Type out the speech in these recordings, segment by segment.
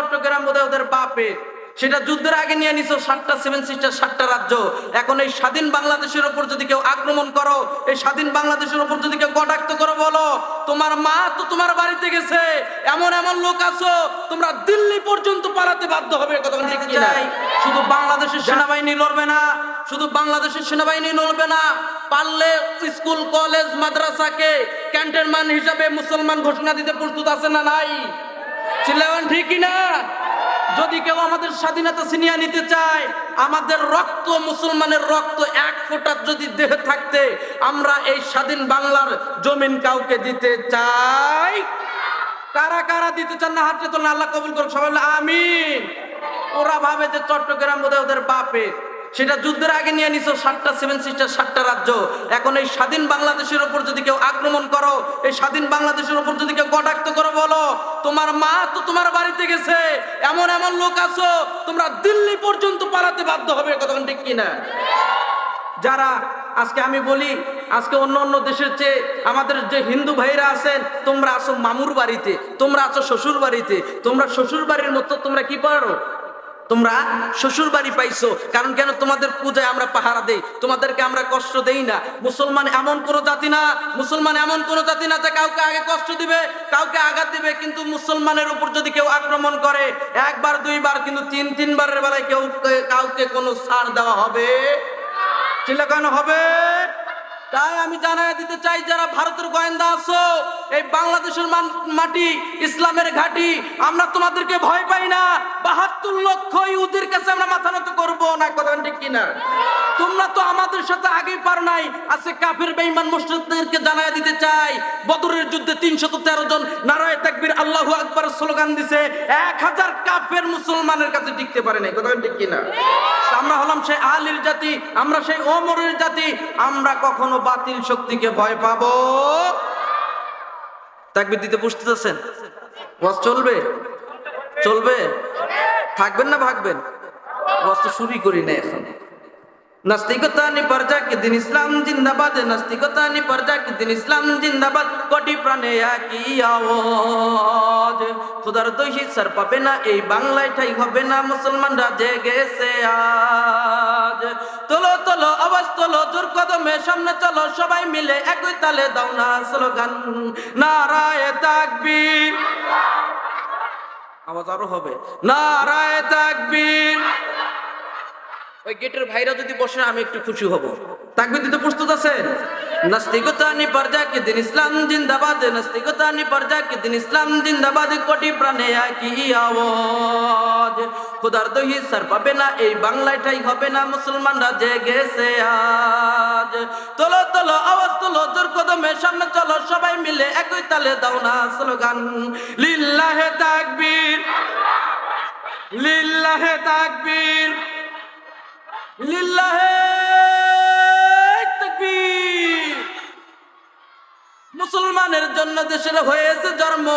চট্টগ্রাম বোধহয় ওদের বাপে। সেটা যুদ্ধের আগে নিয়ে নিছো সাতটা সেভেন সিস্টার সাতটা রাজ্য। এখন এই স্বাধীন বাংলাদেশের ওপর যদি কেউ আক্রমণ করো এই স্বাধীন বাংলাদেশের ওপর যদি কেউ কটাক্ত করো বলো তোমার মা তো তোমার বাড়িতে গেছে এমন এমন লোক আছো তোমরা দিল্লি পর্যন্ত পালাতে বাধ্য হবে? শুধু বাংলাদেশের সেনাবাহিনী লড়বে না শুধু বাংলাদেশের সেনাবাহিনী লড়বে না পারলে স্কুল কলেজ মাদ্রাসাকে ক্যান্টনমেন্ট হিসাবে মুসলমান ঘোষণা দিতে প্রস্তুত আছে না নাই? চিল্লাবেন ঠিকই না যদি কেউ আমাদের স্বাধীনতা ছিনিয়ে নিতে চায়, আমাদের রক্ত, মুসলমানের রক্ত এক ফোঁটা যদি দেহে থাকতে, আমরা এই স্বাধীন বাংলার জমিন কাউকে দিতে চাই? কারা কারা দিতে চান না? হাতে তোলেন, আল্লাহ কবুল করুক, সবাই আমিন। ওরা ভাবে যে চট্টগ্রাম বোধহয় ওদের বাপে। সেটা যুদ্ধের আগে নিয়ে নিছো, সাতটা সেভেন সিস্টার সাতটা রাজ্য। এখন এই স্বাধীন বাংলাদেশের ওপর যদি কেউ আক্রমণ করো, এই স্বাধীন বাংলাদেশের ওপর যদি কেউ কটাক্ত করো বলো, তোমার মা তো তোমার বাড়িতে গেছে, এমন এমন লোক আছো, তোমরা দিল্লি পর্যন্ত পালাতে বাধ্য হবে কতক্ষণ ঠিক কিনা? যারা, আজকে আমি বলি, আজকে অন্য অন্য দেশের চেয়ে আমাদের যে হিন্দু ভাইরা আছেন, তোমরা আছো মামুর বাড়িতে, তোমরা আছো শ্বশুর বাড়িতে, তোমরা শ্বশুর বাড়ির মতো তোমরা কি পারো? তোমরা শ্বশুর বাড়ি পাইছো, কারণ কেন তোমাদের পূজায় আমরা পাহারা দেই? তোমাদেরকে আমরা কষ্ট দেই না। মুসলমান এমন কোনো জাতি না, মুসলমান এমন কোনো জাতি না যে কাউকে আগে কষ্ট দিবে, কাউকে আঘাত দিবে, কিন্তু মুসলমানের উপর যদি কেউ আক্রমণ করে, একবার, দুইবার, কিন্তু তিন, তিনবারের বেলায় কেউ কাউকে কোনো ছাড় দেওয়া হবে? চিল্লাকানো হবে? তাই আমি জানাই দিতে চাই, যারা ভারতের গোয়েন্দা আছো, এই বাংলাদেশের মাটি, ইসলামের ঘাটি, আমরা তোমাদেরকে ভয় পাই না। বাহাত্তর লক্ষ ইহুদির কাছে আমরা মাথা নত করব। না কথা ঠিক কিনা? তোমরা তো আমাদের সাথে আগেই পার নাই। আজকে কাফের, বেঈমান মুশরিকদেরকে জানাই দিতে চাই, বদরের যুদ্ধে তিনশত তেরো জন নারায় তাকবীর আল্লাহু আকবার স্লোগান দিছে, এক হাজার কাফের মুসলমানের কাছে টিকতে পারে নাই। কথা ঠিক কিনা? আমরা হলাম সেই আলীর জাতি, আমরা সেই ওমরের জাতি, আমরা কখনো বাতিল শক্তিকে ভয় পাবো? তাকবির দিতে বুঝতেছেন ওয়াজ চলবে? চলবে? থাকবেন না ভাগবেন? ওয়াজ তো শুরুই করি না এখন। নাস্তিকতা নি পর্জা কি দিন ইসলাম জিন্দাবাদ নাস্তিকতা নি পর্জা কি দিন ইসলাম জিন্দাবাদ। কোটি প্রাণে একই আওয়াজ। খুদার দোষী স্যার পাবে না, এই বাংলায় ঠাই হবে না, মুসলমানরা জেগেছে আজ। তোলো তোলো, আওয়াজ তোলো, জোর কদমে সামনে চলো, সবাই মিলে একই তালে দাও না স্লোগান। নারায় তাকবীর। আওয়াজ আরও হবে। নারায় তাকবীর। ওই গেটের ভাইরা যদি বসে, আমি একটু খুশি হব। তাকবির দিতে প্রস্তুত আছেন? নাস্তিকতা নি কি দিন ইসলাম, জিন্দাবাদ নাস্তিকতা নি কি দিন ইসলাম, জিন্দাবাদ কোটি প্রাণে একই আওয়াজ। খুদার দহি সার পাবে না, এই বাংলায় ঠাই হবে না, মুসলমানরা জেগেছে আজ। তোলো তোলো, আওয়াজ তোলো, জোর কদমে সামনে চলো, সবাই মিলে একই তালে দাও না স্লোগান। লিল্লাহে তাকবীর লিল্লাহে তাকবীর। মুসলমানের জন্য দেশের হয়েছে জন্ম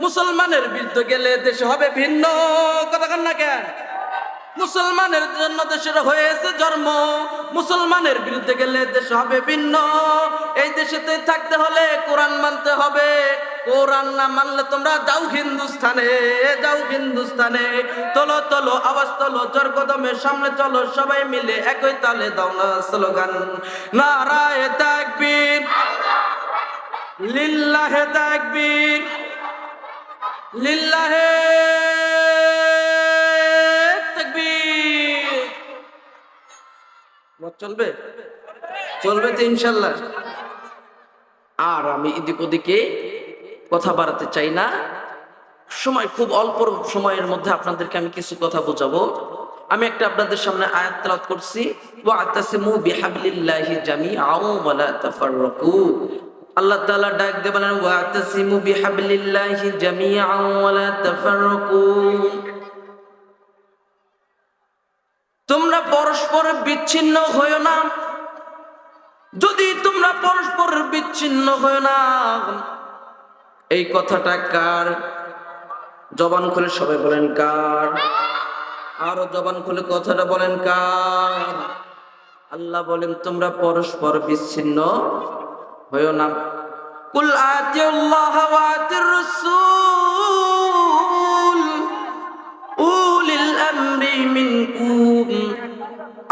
মুসলমানের বিরুদ্ধে গেলে দেশ হবে ভিন্ন। কথা না কেন? মুসলমানের জন্য দেশের হয়েছে জন্ম। মুসলমানের বিরুদ্ধে গেলে দেশ হবে ভিন্ন। এই দেশেতে থাকতে হলে কোরআন মানতে হবে। কোরআন না মানলে তোমরা যাও হিন্দুস্থানে যাও হিন্দুস্থানে। তলো তলো, আওয়াজ তোলো জোর কদমের সামনে চলো, সবাই মিলে একই তালে দাও না স্লোগান। নারায় তাকবীর, লিল্লাহে তাকবীর, লিল্লাহে চলবে? চলবে তো ইনশাল্লাহ। আর আমি এদিক ওদিকে কথা বাড়াতে চাই না। সময় খুব অল্প সময়ের মধ্যে আপনাদেরকে আমি কিছু কথা বোঝাবো। আমি একটা আপনাদের সামনে আয়াত তেলাওয়াত করছি। ওয়াতাসিমু বিহাবলিল্লাহি জামিআও ওয়া লা তাফাররাকু। আল্লাহ তাআলা ডাক দিয়ে বলেন, ওয়াতাসিমু বিহাবলিল্লাহি জামিআও ওয়া লা তাফাররাকু। তোমরা পরস্পর বিচ্ছিন্ন হয়েও না। যদি তোমরা পরস্পর বিচ্ছিন্ন হয়েও না, এই কথাটা কার? জবান খুলে সবাই বলেন কার? আরও জবান খুলে কথাটা বলেন কার? আল্লাহ বলেন, তোমরা পরস্পর বিচ্ছিন্ন হয়েও না। কুল আতিউল্লাহ ওয়া আতির রাসূল।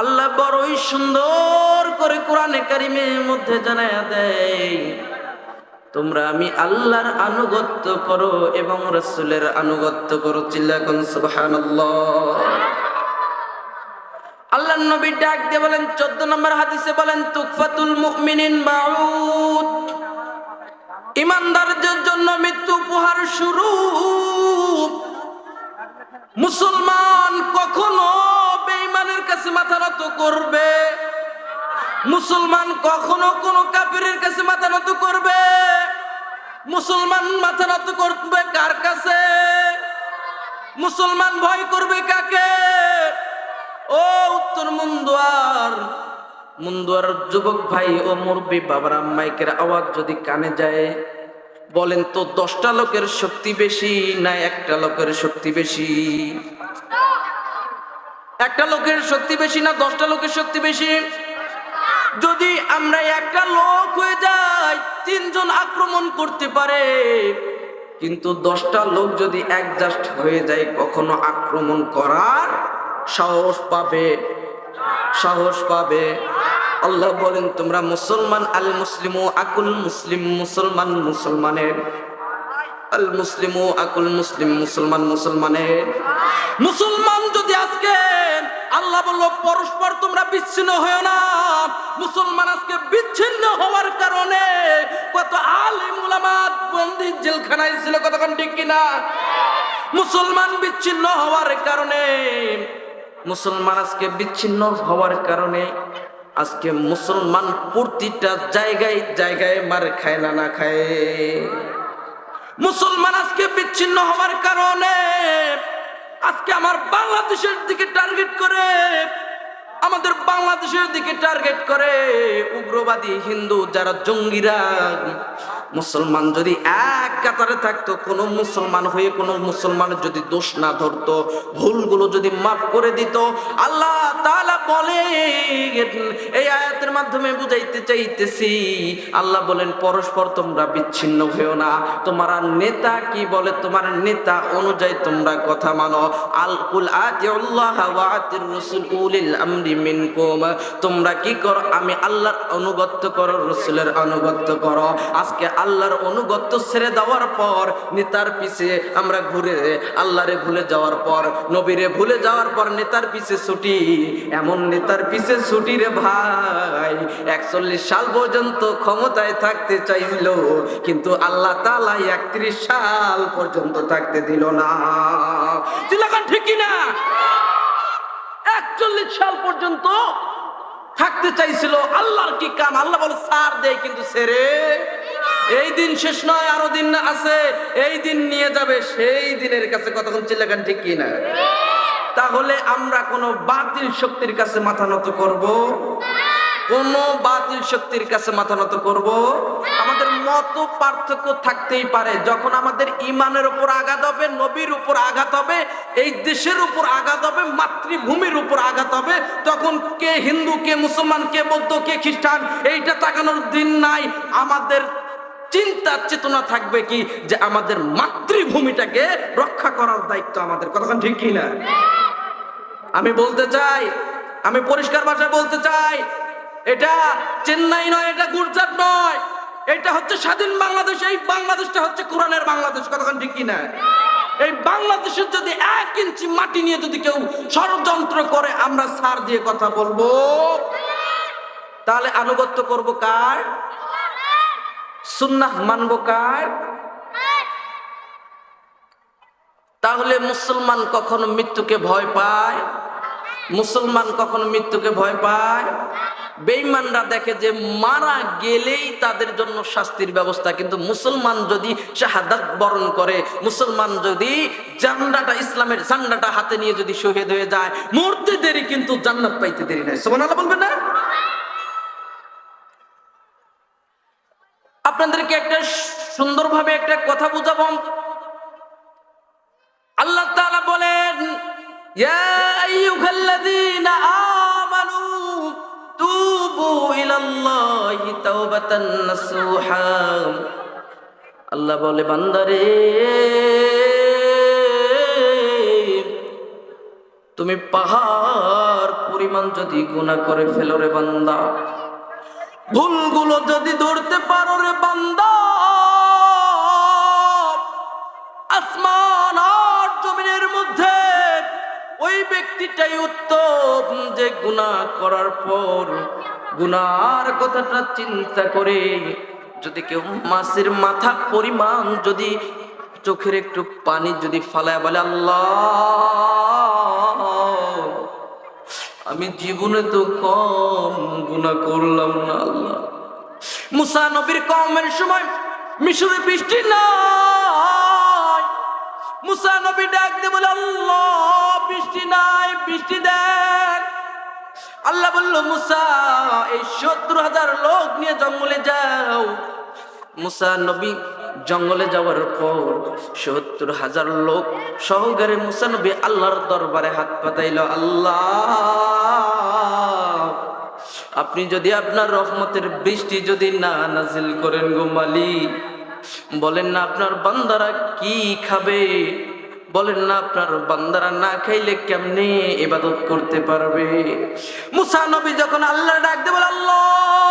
আল্লাহ বড়ই সুন্দর করে কোরআনে কারিমের মধ্যে জানায়া দেয়, তোমরা আমি আল্লাহর আনুগত্য করো এবং রসুলের আনুগত্য করো আল্লাহ নবী ডাক দিয়ে বলেন, চোদ্দ নম্বর হাদিসে বলেন, তুকফাতুল ইমানদারদের জন্য মৃত্যু উপহার শুরু মুসলমান কখনো কাছে মাথা নত করবে। মুসলমান কখনো কোনো কাফিরের কাছে মাথা নত করবে। মুসলমান মাথা নত করবে কার কাছে? মুসলমান ভয় করবে কাকে? ও উত্তর মুন্দুয়ার। মুন্দুয়ার যুবক ভাই ও মুরব্বী বাবার মাইকের আওয়াজ যদি কানে যায়, বলেন তো দশটা লোকের শক্তি বেশি না একটা লোকের শক্তি বেশি? একটা লোকের শক্তি বেশি না দশটা লোকের শক্তি বেশি? যদি আমরা একটা লোক হয়ে যাই, তিনজন আক্রমণ করতে পারে। কিন্তু দশটা লোক যদি অ্যাডজাস্ট হয়ে যায়, কখনো আক্রমণ করার সাহস পাবে? সাহস পাবে। আল্লাহ বলেন, তোমরা মুসলমান আল মুসলিম আকুল মুসলিম মুসলমান, মুসলমানের আল মুসলিম আকুল মুসলিম, মুসলমান মুসলমানের মুসলমান যদি আজকে আল্লাহ বলল, পরস্পর তোমরা বিচ্ছিন্ন হয়েও না, মুসলমান আজকে বিচ্ছিন্ন হওয়ার কারণে কত আলিম বন্দি জেলখানায় ছিল, কতক্ষণ ঠিক কিনা? মুসলমান বিচ্ছিন্ন হওয়ার কারণে, মুসলমান আজকে বিচ্ছিন্ন হওয়ার কারণে আজকে মুসলমান প্রতিটা জায়গায় জায়গায় মার খায় না না খায়। মুসলমান আজকে বিচ্ছিন্ন হওয়ার কারণে আজকে আমার বাংলাদেশের দিকে টার্গেট করে, আমাদের বাংলাদেশের দিকে টার্গেট করে উগ্রবাদী হিন্দু যারা জঙ্গিরা। মুসলমান যদি এক কাতারে থাকতো, কোনো মুসলমান হয়ে কোনো মুসলমানের যদি দোষ না ধরতো, ভুলগুলো যদি মাফ করে দিত, আল্লাহ বলে এই আয়াতের মাধ্যমে বুঝাইতে চাইতেছি, আল্লাহ বলেন, পরস্পর তোমরা বিচ্ছিন্ন হয়েও না, তোমার নেতা কি বলে, তোমার নেতা অনুযায়ী তোমরা কথা মানো, আল কুল তোমরা কি করো, আমি আল্লাহর অনুগত্য করো, রসুলের অনুগত্য করো, আজকে আল্লাহর অনুগত্য ছেড়ে দেওয়ার পর নেতার পিছে আমরা ঘুরে, আল্লাহরে ভুলে যাওয়ার পর, নবীরে ভুলে যাওয়ার পর নেতার পিছে ছুটি। এমন নেতার পিছে ছুটি রে ভাই। একচল্লিশ সাল পর্যন্ত ক্ষমতায় থাকতে চাইছিল কিন্তু আল্লাহ তালা একত্রিশ সাল পর্যন্ত থাকতে দিল না। ঠিক না একচল্লিশ সাল পর্যন্ত থাকতে চাইছিল, আল্লাহর কি কাম? আল্লাহ বলে, সার দেয় কিন্তু সেরে এই দিন শেষ নয়, আরও দিন আছে। এই দিন নিয়ে যাবে, সেই দিনের কাছে কতক্ষণ চিল্লাগান ঠিক কি না? তাহলে আমরা কোনো বাতিল শক্তির কাছে মাথা নত করব? কোন বাতিল শক্তির কাছে মাথা নত করব? আমাদের মত পার্থক্য থাকতেই পারে। যখন আমাদের ইমানের উপর আঘাত হবে, নবীর উপর আঘাত হবে, এই দেশের উপর আঘাত হবে, মাতৃভূমির উপর আঘাত হবে, তখন কে হিন্দু, কে মুসলমান, কে বৌদ্ধ, কে খ্রিস্টান, এইটা তাকানোর দিন নাই। আমাদের চিন্তা চেতনা থাকবে কি? যে আমাদের মাতৃভূমিটাকে রক্ষা করার দায়িত্ব আমাদের। কতক্ষণ ঠিক কি না আমি বলতে চাই, আমি পরিষ্কার ভাষায় বলতে চাই, এটা চেন্নাই নয়, এটা গুজরাট নয়, এটা হচ্ছে স্বাধীন বাংলাদেশ, এই বাংলাদেশটা হচ্ছে কোরআনের বাংলাদেশ। কতক্ষণ ঠিক কিনা? এই বাংলাদেশের যদি এক ইঞ্চি মাটি নিয়ে যদি কেউ ষড়যন্ত্র করে, আমরা সার দিয়ে কথা বলব। তাহলে আনুগত্য করব কার? সুন্নাহ মানব কার? তাহলে মুসলমান কখনো মৃত্যুকে ভয় পায়? মুসলমান কখনো মৃত্যুকে ভয় পায়? বেঈমানরা দেখে যে মারা গেলেই তাদের জন্য শাস্তির ব্যবস্থা, কিন্তু মুসলমান যদি শাহাদাত বরণ করে, মুসলমান যদি জান্ডাটা ইসলামের জান্ডাটা হাতে নিয়ে যদি শহীদ হয়ে যায়, মরতে দেরি কিন্তু জান্নাত পাইতে দেরি নাই। সুবহানাল্লাহ বলবেন না? আপনাদেরকে একটা সুন্দরভাবে একটা কথা বুঝাবো। আল্লাহ বলেন আল্লাহ বলে, বান্দারে, তুমি পাহাড় পরিমাণ যদি গুণা করে ফেলো রে বান্দা। ভুলগুলো যদি ধরতে পারো রে বান্দা, আসমান আর জমিনের মধ্যে, ওই ব্যক্তিটাই উত্তম যে গুনাহ করার পর গুনার কথাটা চিন্তা করে যদি কেউ মাছের মাথা পরিমাণ যদি চোখের একটু পানি যদি ফালায় বলে, আল্লাহ আমি জীবনে তো কম গুণা করলাম না আল্লাহ। মুসা নবীর কমের সময় মিশরে বৃষ্টি নাই। মুসা নবী ডাক দিয়ে বলে, আল্লাহ, বৃষ্টি নাই, বৃষ্টি দেন। আল্লাহ বলল, মুসা, এই সত্তর হাজার লোক নিয়ে জঙ্গলে যাও। মুসা নবী জঙ্গলে যাওয়ার পর সত্তর হাজার লোক সহকারে মুসা নবী আল্লাহর দরবারে হাত পাতাইল, আল্লাহ, আপনি যদি আপনার রহমতের বৃষ্টি যদি না নাজিল করেন গো মালিক, বলেন না আপনার বান্দারা কি খাবে? বলেন না আপনার বান্দারা না খাইলে কেমনে ইবাদত করতে পারবে? মুসা নবী যখন আল্লাহ ডাক দেবে আল্লাহ